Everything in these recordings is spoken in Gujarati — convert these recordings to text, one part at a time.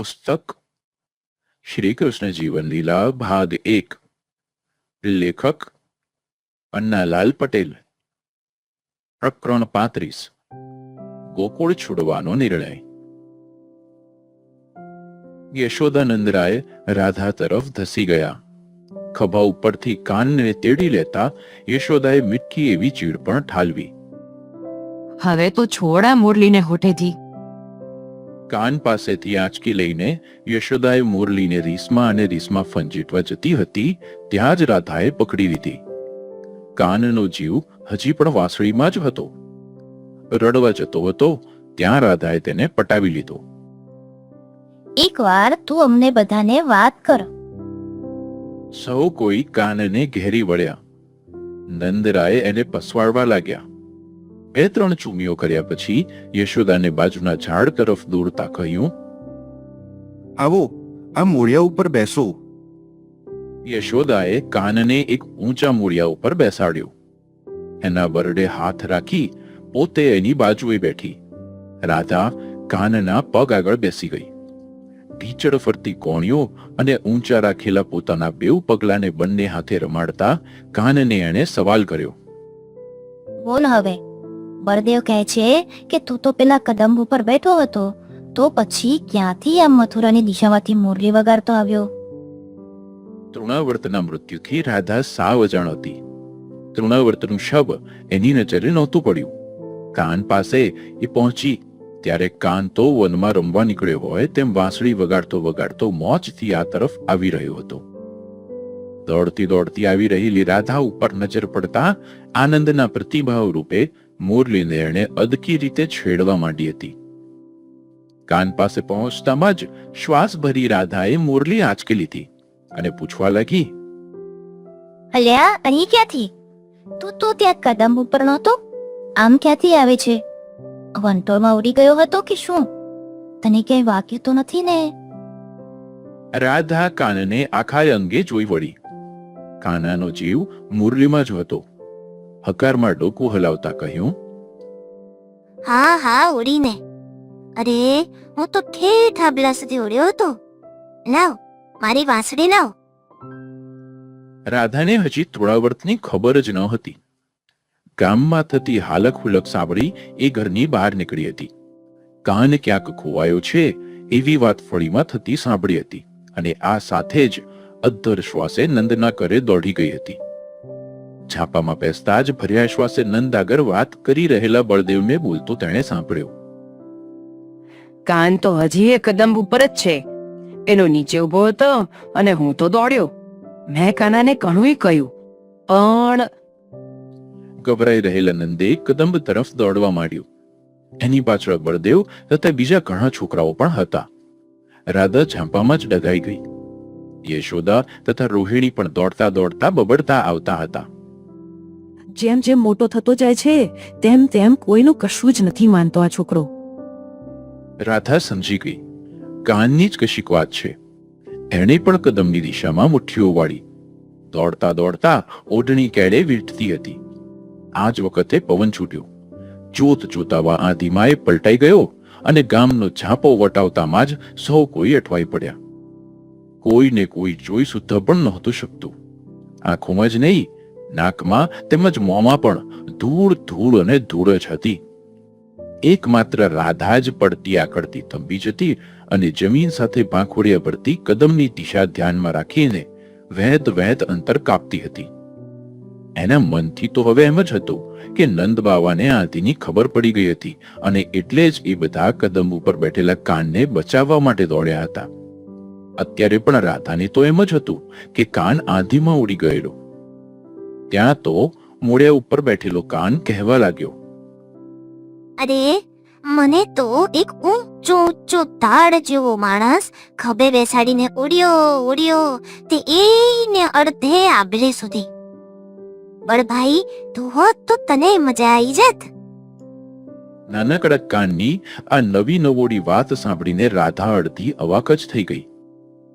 પુસ્તક શ્રી કૃષ્ણ જીવન લીલા ભાગ એક લેખક અન્નાલાલ પટેલ પ્રકરણ પાંત્રીસ ગોકુળ છોડવાનો નિર્ણય યશોદાનંદરાય રાધા તરફ ધસી ગયા ખભા ઉપરથી કાનને તેડી લેતા યશોદાએ મીઠી એવી ચીડ પણ ઠાલવી હવે તો છોડા મુરલીને હોઠેથી કાન પાસેથી આંચકી લઈને યશોદાએ મુરલીને રીસમાં અને રીસમાં ફંજીટવા જતી હતી ત્યાં જ રાધાએ પકડી લીધી. કાનનો જીવ હજી પણ વાંસળીમાં જ હતો. રડવા જતો હતો ત્યાં રાધાએ તેને પટાવી લીધો. એકવાર તું અમને બધાને વાત કર. સૌ કોઈ કાનને ઘેરી વળ્યા. નંદરાય એને પસવાડવા લાગ્યા. બે ત્રણ ચૂમીઓ કર્યા પછી યશોદાને બાજુના ઝાડ તરફ દોડતા કહ્યું આવો આ મૂળિયા ઉપર બેસો. યશોદાએ કાનને એક ઊંચા મૂળિયા ઉપર બેસાડ્યો. એના બરડે હાથ રાખી પોતે એની બાજુએ બેઠી. રાધા કાનના પગ આગળ બેસી ગઈ. ઢીચડ ફરતી કોણીઓ અને ઊંચા રાખેલા પોતાના બેઉ પગલાને બંને હાથે રમાડતા કાનને એણે સવાલ કર્યો બોલ હવે બળદેવ કહે છે કે તું તો પેલા કદંબ ઉપર બેઠો હતો, તો પછી ક્યાંથી આ મથુરાની દિશામાંથી મુરલી વગાડતો આવ્યો? તૃણાવર્તના મૃત્યુથી રાધા સાવ અજાણ હતી તૃણાવર્તનું શબ એની નજરે નહોતું પડ્યું. કાન પાસે એ પહોંચી, ત્યારે કાન તો વનમાં રમવા નીકળ્યો હોય તેમ વાંસળી વગાડતો વગાડતો મોજથી આ તરફ આવી રહ્યો હતો. દોડતી દોડતી આવી રહેલી રાધા ઉપર નજર પડતા આનંદના પ્રતિભાવ રૂપે મુરલીને એણે અદકી રીતે છેડવા માંડી હતી. કાન પાસે પહોંચતામાં જ શ્વાસ ભરી રાધાએ મુરલી આંચકી લીધી અને પૂછવા લાગી અલ્યા અહીં ક્યાંથી? તું તો ત્યાં કદમ ઉપર નહોતો? આમ ક્યાંથી આવે છે? વંટોળમાં ઉડી ગયો હતો કે શું? તને ક્યાંય વાક્ય તો નથી ને? રાધા કાનને આખા અંગે જોઈ વળી. કાનાનો જીવ મુરલીમાં જ હતો. હકારમાં ડોકું હલાવતા કહ્યું હા હા ઉડીને. અરે હું તો ઠેઠ આબલા સુધી ઉડ્યો હતો. લાવ મારી વાંસળી લાવ. રાધાને હજી થોડાવર્તની ખબર જ ન હતી. ગામમાં થતી હાલક હુલક સાંભળી એ ઘરની બહાર નીકળી હતી. કાન ક્યાંક ખોવાયો છે એવી વાત ફળીમાં થતી સાંભળી હતી અને આ સાથે જ અદ્ધર શ્વાસે નંદના ઘરે દોડી ગઈ હતી. છાપામાં બેસતા જ ભર્યા શ્વાસે નંદ આગળ વાત કરી રહેલા બળદેવને બોલતો તેણે સાંભળ્યો. કાન તો હજી એ કદમ ઉપર જ છે. એનો નીચે ઊભો હતો અને હું તો દોડ્યો. મેં કાનાને ઘણુંય કહ્યું પણ ગભરાઈ રહેલા નંદે કદંબ તરફ દોડવા માંડ્યું. એની પાછળ બળદેવ તથા બીજા ઘણા છોકરાઓ પણ હતા. રાધા ઝાંપામાં જ ડગાઈ ગઈ. યશોદા તથા રોહિણી પણ દોડતા દોડતા બબડતા આવતા હતા. જેમ જેમ મોટો થતો જાય છે, તેમ તેમ કોઈનું કશું જ નથી માનતો આ છોકરો. રાધા સમજી ગઈ. કાનની જ કશીક વાત છે. એણે પણ કદમની દિશામાં મુઠ્ઠીઓ વાળી. દોડતા દોડતા ઓઢણી કેળે વીંટતી હતી. આ જ વખતે પવન છૂટ્યો. જોત જોતાવા આ ધીમાએ પલટાઈ ગયો અને ગામનો ઝાંપો વટાવતામાં જ સૌ કોઈ અટવાઈ પડ્યા. કોઈને કોઈ જોઈ સુદ્ધા પણ નહોતું શકતું. આંખોમાં જ નહીં નાકમાં તેમજ મોંમાં પણ ધૂળ ધૂળ અને ધૂળ જ હતી. એકમાત્ર રાધા જ પડતી આકડતી તંબી જતી અને જમીન સાથે પાંખોડિયા ભરતી કદમની દિશા ધ્યાનમાં રાખીને વહેત વહેત અંતર કાપતી હતી. એના મનથી તો હવે એમ જ હતું કે નંદ બાવાને આદિની ખબર પડી ગઈ હતી અને એટલે જ એ બધા કદમ ઉપર બેઠેલા કાનને બચાવવા માટે દોડ્યા હતા. અત્યારે પણ રાધાને તો એમ જ હતું કે કાન આંધીમાં ઉડી ગયેલો. ત્યાં તો મોડિયા ઉપર બેઠેલો કાન કહેવા લાગ્યો. અરે મને તો એક ઊંચો ઊંચો તાડ જેવો માણસ ખભે બેસાડીને ઉડ્યો ઉડ્યો તે એને અડધે આબરે સુધી. બળભાઈ તું હોત તો તને મજા આવી જાત. નાનકડા કાનની આ નવી નવોડી વાત સાંભળીને રાધા અડધી અવાક જ થઈ ગઈ.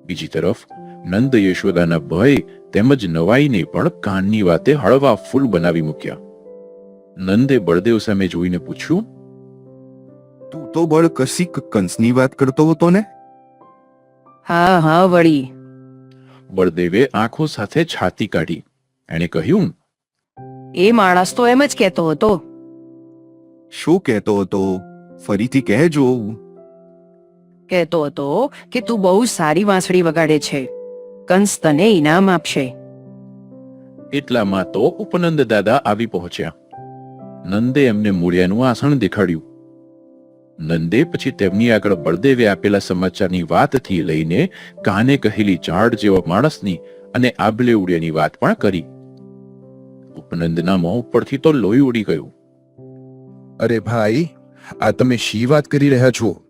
બીજી તરફ નંદ યશોદાના ભય તેમજ નવાઈને પણ કાનની વાતે હળવા ફૂલ બનાવી મૂક્યા. નંદે બળદેવ સામે જોઈને પૂછ્યું તું તો બળ કશીક કંસની વાત કરતો હતો ને? હા હા વળી. બળદેવે આંખો સાથે છાતી કાઢી. એણે કહ્યું એ માણસ તો એમ જ કહેતો હતો. શું કહેતો હતો? ફરીથી કહેજો. કહેતો હતો કે તું બહુ સારી વાંસળી વગાડે છે. કંસ તને ઇનામ આપશે. એટલામાં તો ઉપનંદ દાદા આવી પહોંચ્યા. નંદે એમને મૂળિયાનું આસણ દેખાડ્યું. નંદે પછી તેમની આગળ બળદેવે આપેલા સમાચારની વાતથી લઈને કાને કહેલી ઝાડ જેવા માણસની અને આબલે ઉડ્યાની વાત પણ કરી. ઉપનંદના મોં ઉપરથી તો લોહી ઉડી ગયું. અરે ભાઈ આ તમે શી વાત કરી રહ્યા છો?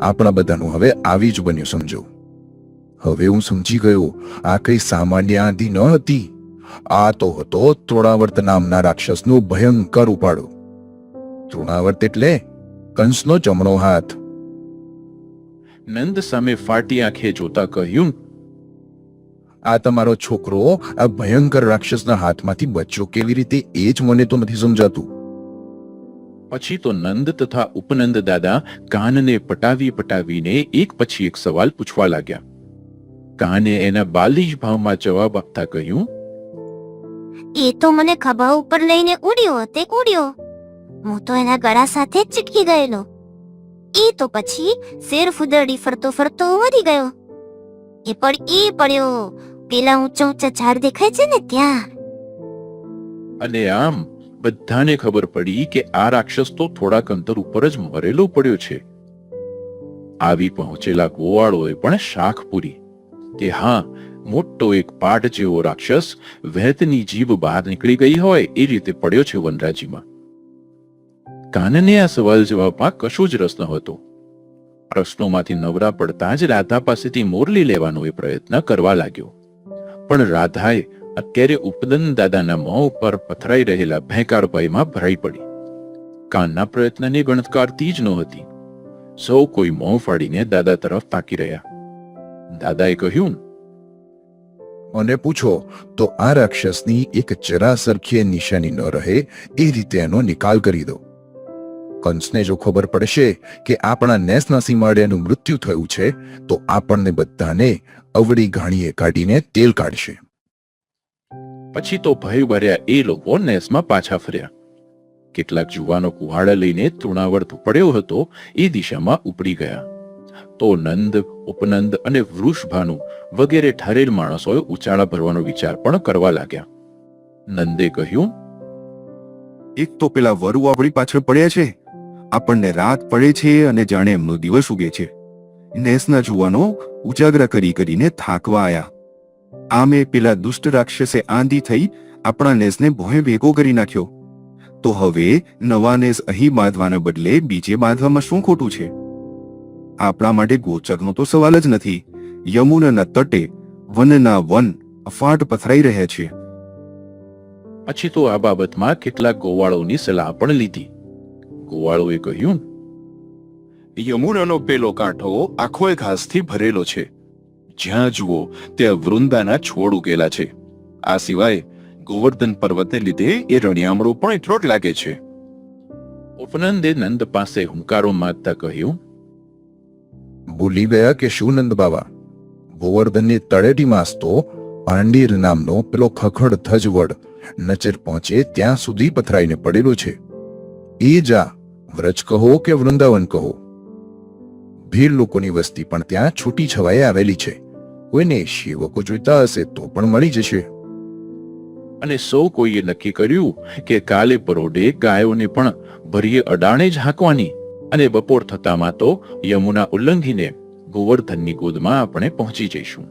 આપણા બધાનું હવે આવી જ બન્યું સમજો. હવે હું સમજી ગયો, આ કઈ સામાન્ય આંધી ન હતી. આ તો હતો તૃણાવર્ત નામના રાક્ષસનો ભયંકર ઉપાડો. તૃણાવર્ત એટલે કંસનો જમણો હાથ. નંદ સામે ફાટી આંખે જોતા કહ્યું, આ તમારો છોકરો આ ભયંકર રાક્ષસના હાથમાંથી બચ્યો કેવી રીતે એ જ મને તો નથી સમજાતું. પછી તો નંદ તથા ઉપનંદ દાદા કાનને પટાવી પટાવીને એક પછી એક સવાલ પૂછવા લાગ્યા. કાને એના બાલિશ ભાવમાં જવાબ આપતા કહ્યું એ તો મને ખભા ઉપર લઈને ઉડ્યો તે ઉડ્યો. હું તો એના ગળા સાથે ચીટકી ગયેલો. એ તો પછી શેર ફુદરડી ફરતો ફરતો વધી ગયો. એ પણ એ પડ્યો. પેલા ઊંચા ઊંચા ઝાડ દેખાય છે ને ત્યાં. અને આમ બધાને ખબર પડી કે આ રાક્ષસ તો થોડાક અંતર ઉપર જ મરેલો પડ્યો છે. આવી પહોંચેલા ગોવાળોએ પણ શાખ પૂરી કે હા, મોટો એક પાટ જેવો રાક્ષસ વહેતની જીભ બહાર નીકળી ગઈ હોય એ રીતે પડ્યો છે વનરાજીમાં કાનને આ સવાલ જવાબમાં કશો જ રસ ન હતો પ્રશ્નોમાંથી નવરા પડતા જ રાધા પાસેથી મોરલી લેવાનો એ પ્રયત્ન કરવા લાગ્યો. પણ રાધાએ અત્યારે ઉપદન દાદાના મોં ઉપર પથરાઈ રહેલા ભેંકાર ભયમાં ભરાઈ પડી. કાનના પ્રયત્નની ગણતકારતી જ નહોતી. સૌ કોઈ મોં ફાડીને દાદા તરફ તાકી રહ્યા. દાદાએ કહ્યું, મને પૂછો, તો આ રાક્ષસની એક જરા સરખી નિશાની ન રહે, એ રીતે એનો નિકાલ કરી દો. કંસને જો ખબર પડશે કે આપણા નેસના સીમાડ્યાનું મૃત્યુ થયું છે, તો આપણને બધાને અવળી ઘાણીએ કાઢીને તેલ કાઢશે. પછી તો ભય ભર્યા એ લોકો નેસમાં પાછા ફર્યા. કેટલાક જુવાનો કુહાડા લઈને તૃણાવર્ત પડ્યો હતો, એ દિશામાં ઉપડી ગયા. તો નંદ, ઉપનંદ અને વૃષભાનુ વગેરે ઠરેલ માણસોએ ઉચાળા ભરવાનો વિચાર પણ કરવા લાગ્યા. નંદે કહ્યું, એક તો પેલા વરુ આપણી પાછળ પડ્યા છે. આપણને રાત પડે છે અને જાણે એમનો દિવસ ઉગે છે. નેસના જુવાનો ઉજાગરા કરી કરીને થાકવા આયા. આમે પેલા દુષ્ટ રાક્ષસે આંધી થઈ આપણા નેસને ભોંય ભેગો કરી નાખ્યો. તો હવે નવા નેસ અહીં બાંધવાના બદલે બીજે બાંધવામાં શું ખોટું છે? આપણા માટે ગોચરનો તો સવાલ જ નથી. યમુનાના તટે વનના વન અફાટ પથરાઈ રહ્યા છે. પછી તો આ બાબતમાં કેટલાક ગોવાળોની સલાહ પણ લીધી. ગોવાળોએ કહ્યું યમુનાનો પેલો કાંઠો આખો ઘાસથી ભરેલો છે. જ્યાં જુઓ ત્યાં વૃંદાના છોડ ઉગેલા છે. આ સિવાય ગોવર્ધન પર્વતને લીધે એ રણિયામણું પણ એટલો જ લાગે છે. ઉપનંદે નંદ પાસે હુંકારો મારતા કહ્યું ભૂલી ગયા કે શું નંદ બાવા? ગોવર્ધનની તળેટીમાં તો પાંડીર નામનો પેલો ખખડ ધજવડ નચર પહોંચે ત્યાં સુધી પથરાઈને પડેલો છે. એ જા, વ્રજ કહો કે વૃંદાવન કહો? ભીડ લોકોની વસ્તી પણ ત્યાં છૂટી છવાયે આવેલી છે. કોઈને સેવકો જોઈતા હશે તો પણ મળી જશે. અને સૌ કોઈએ નક્કી કર્યું કે કાલે પરોઢે ગાયોને પણ ભરીએ અડાણે જ હાંકવાની. અને બપોર થતામાં તો યમુના ઉલ્લંઘીને ગોવર્ધનની ગોદમાં આપણે પહોંચી જઈશું.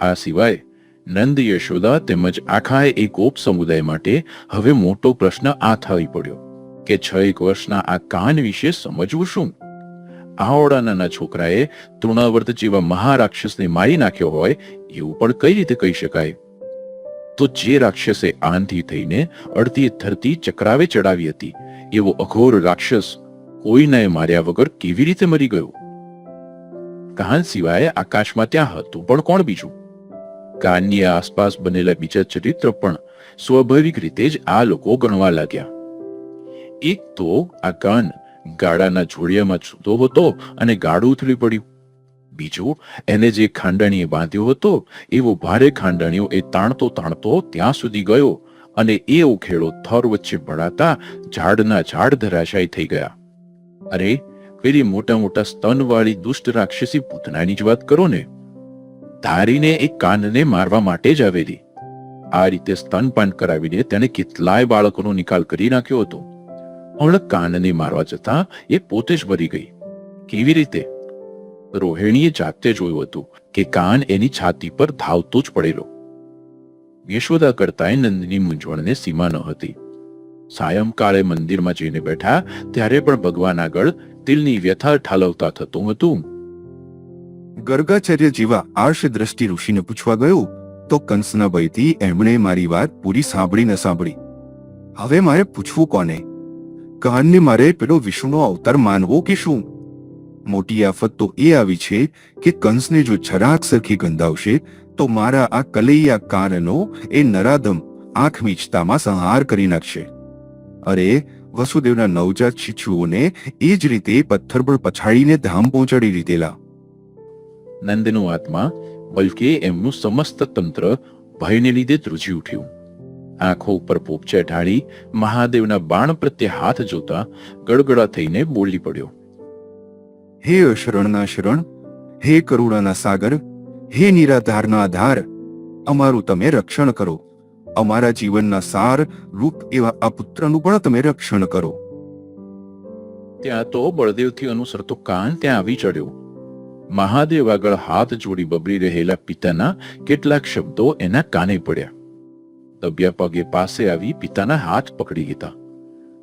આ સિવાય નંદ યશોદા તેમજ આખા એ ગોપ સમુદાય માટે હવે મોટો પ્રશ્ન આ થઈ પડ્યો કે છ એક વર્ષના આ કાન વિશે સમજવું શું? આવડાના છોકરાએ તૃણાવર્ત જેવા મહારાક્ષસને મારી નાખ્યો હોય એવું પણ કઈ રીતે કહી શકાય? તો જે રાક્ષસે આંધી થઈને અડધી ધરતી ચક્રાવે ચડાવી હતી, એવો અઘોર રાક્ષસ કોઈને માર્યા વગર કેવી રીતે મરી ગયો? કાન સિવાય આકાશમાં ત્યાં હતું પણ કોણ બીજું? કાનની આસપાસ બનેલા બીજા ચરિત્ર પણ સ્વાભાવિક રીતે જ આ લોકો ગણવા લાગ્યા. એક તો આ કાન ગાડાના જોડિયામાં છૂતો હતો અને ગાડું ઉથલી પડ્યું. બીજું, એને જે ખાંડણીએ બાંધ્યો હતો, એવો ભારે ખાંડણીઓ એ તાણતો તાણતો ત્યાં સુધી ગયો અને એ ઉખેડો થર વચ્ચે ભળાતા ઝાડના ઝાડ ધરાશાય થઈ ગયા. અરે, પેલી મોટા મોટા સ્તનવાળી દુષ્ટ રાક્ષસી પૂતનાની જ વાત કરો ને. ધારીને એ કાનને મારવા માટે જ આવેલી. આ રીતે સ્તનપાન કરાવીને તેને કેટલાય બાળકોનો નિકાલ કરી નાખ્યો હતો. પણ કાનને મારવા જતા એ પોતે જ મરી ગઈ. કેવી રીતે? રોહિણીએ જાતે જોયું હતું કે કાન એની છાતી પર ધાવતો જ પડેલો. યશોદા કરતાએ નંદની મૂંઝવણને સીમા ન હતી. સાયંકાળે મંદિરમાં જઈને બેઠા ત્યારે પણ ભગવાન આગળ દિલની વ્યથા ઠાલવતા થતું હતું. ગર્ગાચાર્ય જેવા આર્ષ દ્રષ્ટિ ઋષિને પૂછવા ગયો, તો કંસના ભયથી એમણે મારી વાત પૂરી સાંભળી ન સાંભળી. હવે મારે પૂછવું કોને? કાનને મારે પેલો વિષ્ણુનો અવતાર માનવો કે શું? મોટી આફત તો એ આવી છે કે કંસને જો જરાક સરખી ગંધાવશે, તો મારા આ કલૈયા કાનનો એ નરાધમ આંખ મીચતામાં સંહાર કરી નાખશે. અરે વસુદેવના નવજાત શિશુઓને એ જ રીતે પથ્થર પર પછાડીને ધામ પહોંચાડી દીધેલા. નંદનું આત્મા બલકે એમનું સમસ્ત તંત્ર ભયને લીધે ધ્રુજી ઉઠ્યું. આંખો ઉપર પોપચા ઢાળી મહાદેવના બાણ પ્રત્યે હાથ જોતા ગડગડા થઈને બોલી પડ્યો. હે અશરણના શરણ હે કરુણાના સાગર હે નિરાધારના આધાર અમારું તમે રક્ષણ કરો. અમારા જીવનના સાર રૂપ એવા આ પુત્રનું પણ તમે રક્ષણ કરો. ત્યાં તો બળદેવથી અનુસરતો કાન ત્યાં આવી ચડ્યો. મહાદેવ આગળ હાથ જોડી બબરી રહેલા પિતાના કેટલાક શબ્દો એના કાને પડ્યા. દબ્યા પગે પાસે આવી પિતાના હાથ પકડી લીધા.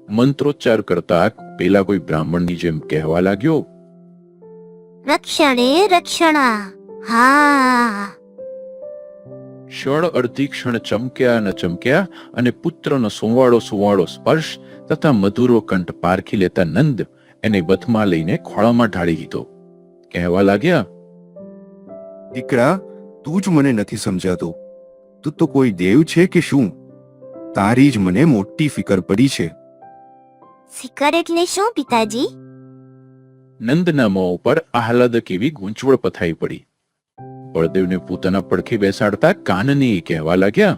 મંત્રોચ્ચાર કરતા પેલા કોઈ બ્રાહ્મણની જેમ કહેવા લાગ્યો રક્ષણે રક્ષણા હા. ક્ષણ અડધી ક્ષણ ચમક્યા ન ચમક્યા અને પુત્રનો સુવાળો સુવાળો સ્પર્શ તથા મધુરો કંઠ પારખી લેતા નંદ એને બથમાં લઈને ખોળામાં ઢાળી દીધો. કહેવા લાગ્યા દીકરા તું જ મને નથી સમજાતો. તું તો કોઈ દેવ છે કે શું? તારી જ મને મોટી ફિકર પડી છે. ફિકર એટલે શું પિતાજી? નંદના મોં ઉપર આહલાદક એવી ગૂંચવણ પથાઈ પડી. બળદેવને પોતાના પડખે બેસાડતા કાનને કહેવા લાગ્યા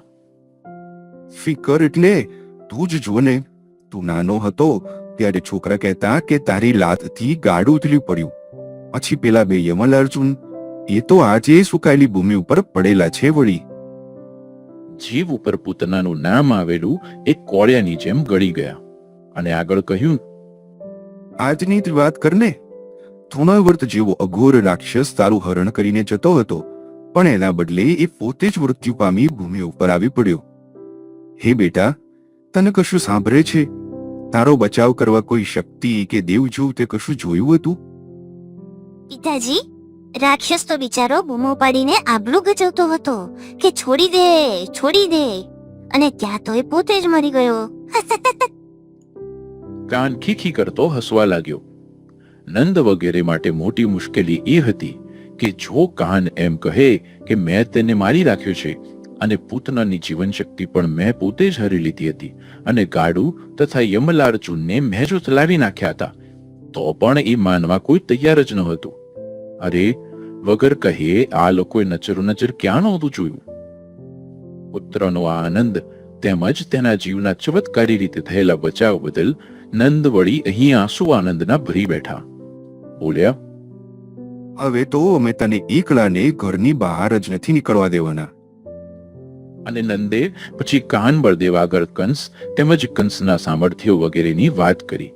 ફિકર એટલે તું જ જો ને તું નાનો હતો ત્યારે છોકરા કહેતા કે તારી લાતથી ગાડું ઉથલી પડ્યું. પછી પેલા બે યમલ અર્જુન એ તો આજે સુકાયેલી ભૂમિ ઉપર પડેલા છે વળી. જીવ ઉપર પૂતનાનું નામ આવેલું એ કોળિયાની જેમ ગળી ગયા અને આગળ કહ્યું આજની જ વાત કરને તૃણાવર્ત જેવો અઘોર રાક્ષસ તારું હરણ કરીને જતો હતો પણ એના બદલે એ પોતે જ મૃત્યુ પામી ભૂમિ ઉપર આવી પડ્યો. હે બેટા તને કશું સાંભળે છે? તારો બચાવ કરવા કોઈ શક્તિ કે દેવ જેવું તે કશું જોયું હતું? પિતાજી રાક્ષસ તો બિચારો બૂમો પાડીને આબલું ગજવતો હતો કે છોડી દે છોડી દે અને ત્યાં તો એ પોતે જ મરી ગયો. કાન ખીખી કરતો હસવા લાગ્યો. નંદ વગેરે માટે મોટી મુશ્કેલી એ હતી કે જો કાન એમ કહે કે મેં તેને મારી રાખ્યો છે અને પૂતનાની જીવન શક્તિ પણ મેં પોતે જ હરી લીધી હતી અને ગાડુ તથા યમલાર્જુનને મેં જો ચલાવી નાખ્યા હતા, તો પણ એ માનવા કોઈ તૈયાર જ ન હતું. અરે, વગર કહીએ આ લોકોએ નજરો નજર ક્યાં નહોતું જોયું? પુત્રનો આ આનંદ તેમજ તેના જીવના ચમત્કારી રીતે થયેલા બચાવ બદલ નંદ વળી અહીં આંસુ આનંદના ભરી બેઠા. બોલ્યા હવે તો અમે તને એકલાને ઘરની બહાર જ નથી નીકળવા દેવાના. અને નંદે પછી કાન બળદેવ આગળ કંસ તેમજ કંસના સામર્થ્યો વગેરેની વાત કરી.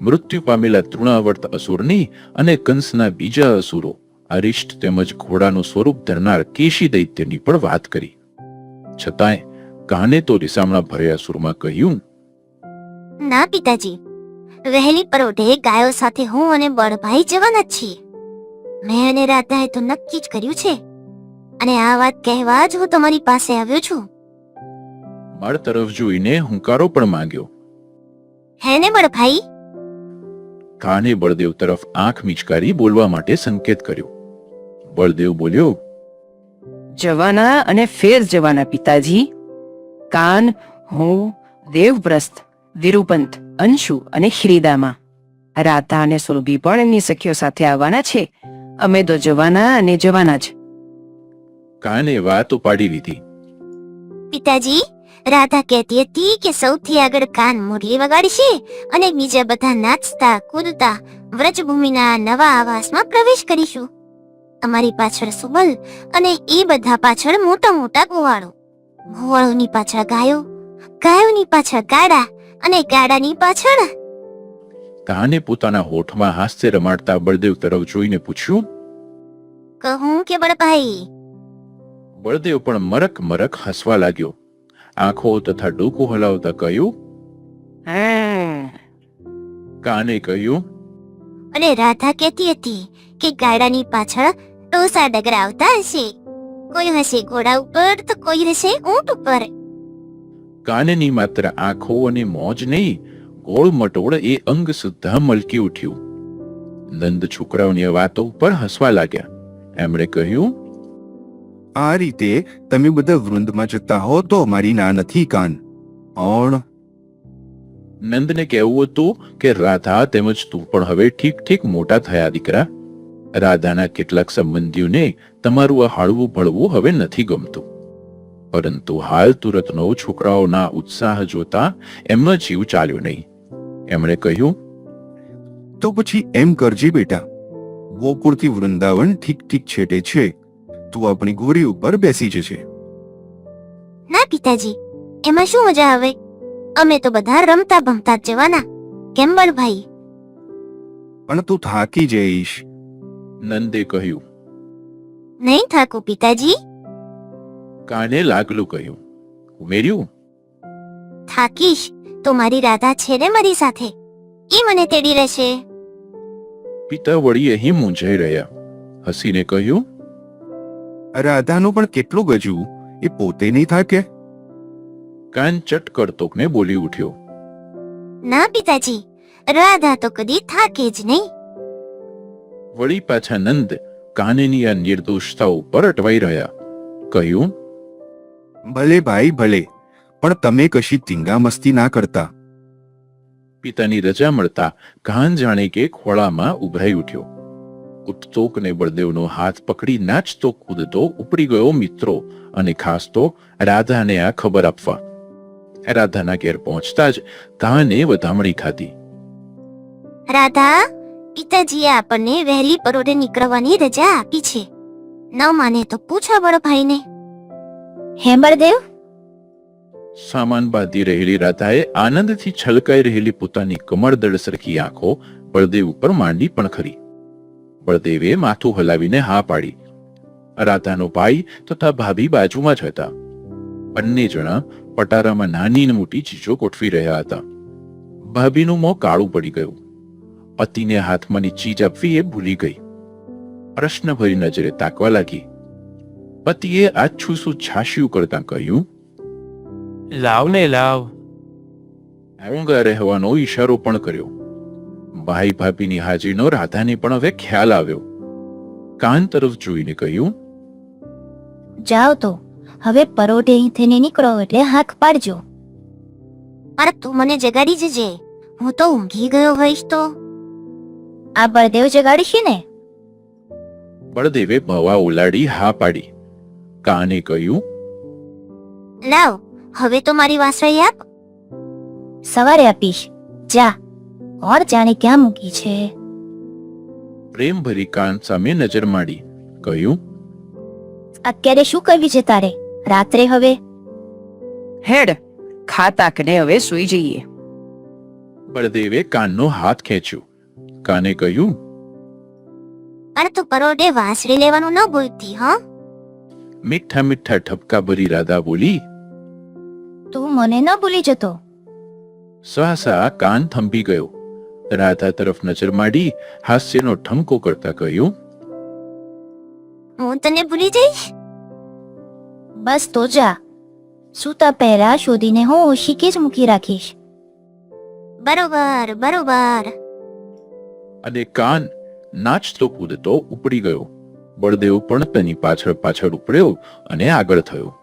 મૃત્યુ પામેલા તૃણાવર્ત અસુરની અને કંસના બીજા અસુરો અરિષ્ટ તેમજ ઘોડાનું સ્વરૂપ ધરનાર કેશી દૈત્યની પણ વાત કરી. છતાંય કાને તો રિસામણા ભર્યા સુરમાં કહ્યું ના પિતાજી. વહેલી પરોઢે ગાયો સાથે હું અને બળભાઈ જવાના છીએ. મેં અને રાધાએ તો નક્કી જ કર્યું છે. અને આ વાત કહેવા જ હું તમારી પાસે આવ્યો છું. બળ તરફ જોઈને હુંકારો પણ માંગ્યો. હે ને બળભાઈ? કાને બળદેવ તરફ આંખ મિચકારી બોલવા માટે સંકેત કર્યો. બળદેવ બોલ્યો જવાના અને ફેર જવાના પિતાજી. કાન હું દેવપ્રસ્થ વિરુપંત અંશુ અને ખ્રીદામાં રાધા અને સુરભી પણ એમની સખીઓ સાથે આવવાના છે. અમે તો જવાના અને જવાના જ. કાને વાત ઉપાડી લીધી? પિતાજી રાધા કહેતી હતી કે સૌથી આગળ કાન મુરલી વગાડશે અને બીજા બધા નાચતા કૂદતા વ્રજભૂમિના નવા આવાસમાં પ્રવેશ કરીશું. અમારી પાછળ સુબલ અને એ બધા પાછળ મોટા મોટા ગોવાળો ગોવાળોની પાછળ ગાયો ગાયોની પાછળ ગાડા અને ગાડાની પાછળ? કાને પોતાના હોઠમાં હાસ્ય રમાડતા બળદેવ તરફ જોઈને પૂછ્યું કહું કે બળભાઈ? બળદેવ પણ મરક મરક હસવા લાગ્યો. આંખો તથા ડોકું હલાવતા કહ્યું હા કાને કહ્યું અને રાધા કહેતી હતી કે ગાડાની પાછળ ડોસા ડગરા આવતા હશે. કોઈ હશે ઘોડા ઉપર તો કોઈ હશે ઊંટ ઉપર. કાનની માત્ર આંખો અને મોજ નહીં ગોળ મટોળ એ અંગ સુદ્ધા મલકી ઉઠ્યું. નંદ છોકરાઓની વાતો ઉપર હસવા લાગ્યા. એમણે કહ્યું આ રીતે તમે બધા વૃંદમાં જતા હો તો મારી ના નથી કાન. પણ નંદને કહેવું હતું કે રાધા તેમજ તું પણ હવે ઠીક ઠીક મોટા થયા દીકરા. રાધાના કેટલાક સંબંધીઓને તમારું આ હળવું ભળવું હવે નથી ગમતું. પરંતુ હાલ તુરતનો છોકરાઓના ઉત્સાહ જોતા એમનો જીવ ચાલ્યો નહીં. એમણે કહ્યું તો પછી એમ કરજે બેટા. ગોકુળથી વૃંદાવન ઠીક ઠીક છેટે છે. તું આપણી ગોરી ઉપર બેસી જશે ના પિતાજી એમાં શું મજા આવે? અમે તો બધા રમતા ભમતા જ જવાના. કેમ બળભાઈ પણ તું થાકી જઈશ. નંદે કહ્યું નહીં થાકું પિતાજી. કાને લાગલું કહ્યું ઉમેર્યું થાકીશ તો મારી રાધા છે ને મારી સાથે એ મને તેડી રહેશે પિતા વળી અહીં મૂંઝાઈ રહ્યા હસીને કહ્યું રાધાનું પણ કેટલું ગજવું એ પોતે નહીં થાકે કાન ચટ કરતોકને બોલી ઉઠ્યો ના પિતાજી રાધા તો કદી થાકે જ નહીં વળી પાછા નંદ કાનની આ નિર્દોષતા ઉપર અટવાઈ રહ્યા કહ્યું ભલે ભાઈ ભલે પણ તમે કશી ટીંગા મસ્તી ના કરતા. પિતાની રજા મળતા કાન જાણે કે ખોળામાં ઉભરાઈ ઉઠ્યો. ઉત્તોકને બળદેવનો હાથ પકડી નાચતો કૂદતો ઉપડી ગયો મિત્રો અને ખાસ તો રાધાને આ ખબર આપવા. રાધાના ઘેર પહોંચતા જ કાને વધામણી ખાધી. રાધા પિતાજીએ આપણને વહેલી પરોઢે નીકળવાની રજા આપી છે. ન માને તો પૂછો બળભાઈને હે સામાન બાંધી રહેલી રાધાએ આનંદથી છલકાઈ રહેલી પોતાની કમળદળ સરખી આંખો બળદેવ ઉપર માંડી પણ ખરી. બળદેવે માથું હલાવીને હા પાડી. રાધાનો ભાઈ તથા ભાભી બાજુમાં જ હતા. બંને જણા પટારામાં નાની ને મોટી ચીજો ગોઠવી રહ્યા હતા. ભાભીનું મોં કાળું પડી ગયું. પતિને હાથમાંની ચીજ આપવી એ ભૂલી ગઈ. પ્રશ્નભરી નજરે તાકવા લાગી. પતિએ આછુસું છાશ્યું કરતા કહ્યું લાવ ને લાવ. ઊંઘા રહેવાનો ઈશારો પણ કર્યો. ભાઈ ભાભીની હાજરીનો રાધાને પણ હવે ખ્યાલ આવ્યો. કાન તરફ જોઈને કહ્યું જાઓ તો હવે પરોઢે અહીંથી નીકળો એટલે હાથ પાડજો. અરે તું મને જગાડી જજે. હું તો ઊંઘી ગયો હોઈશ તો. આ બળદેવ જગાડીશે ને? બળદેવે ભવા ઉલાડી હા પાડી. કાને કહ્યું? લાવ હવે તો મારી વાસળી આપ. સવારે આપીશ. જા ઓર જાણે ક્યાં મૂકી છે? પ્રેમ ભરી કાન સામે નજર માડી કહ્યું? અત્યારે શું કરવી છે તારે? રાત્રે હવે? હેડ ખાતા કને હવે સુઈ જઈએ. બળદેવે કાનનો હાથ ખેંચ્યો. કાને કહ્યું? અરે તું પરોડે વાસળી લેવાનું ન ભૂલતી હં? મીઠા મીઠા ઠપકા ભરી રાધા બોલી તું મને ન ભૂલી જતો. સહસા કાન થંભી ગયો. રાધા તરફ નજર માંડી હાસ્યનો ઠમકો કરતા કહ્યું હું તને ભૂલી જઈશ? બસ તો જા. સૂતા પહેલા શોધીને હું ઓશીકે જ મૂકી રાખીશ. બરોબર બરોબર. અને કાન નાચતો કૂદતો ઉપડી ગયો. બળદેવ પણ તેની પાછળ પાછળ ઉપડ્યો અને આગળ થયો.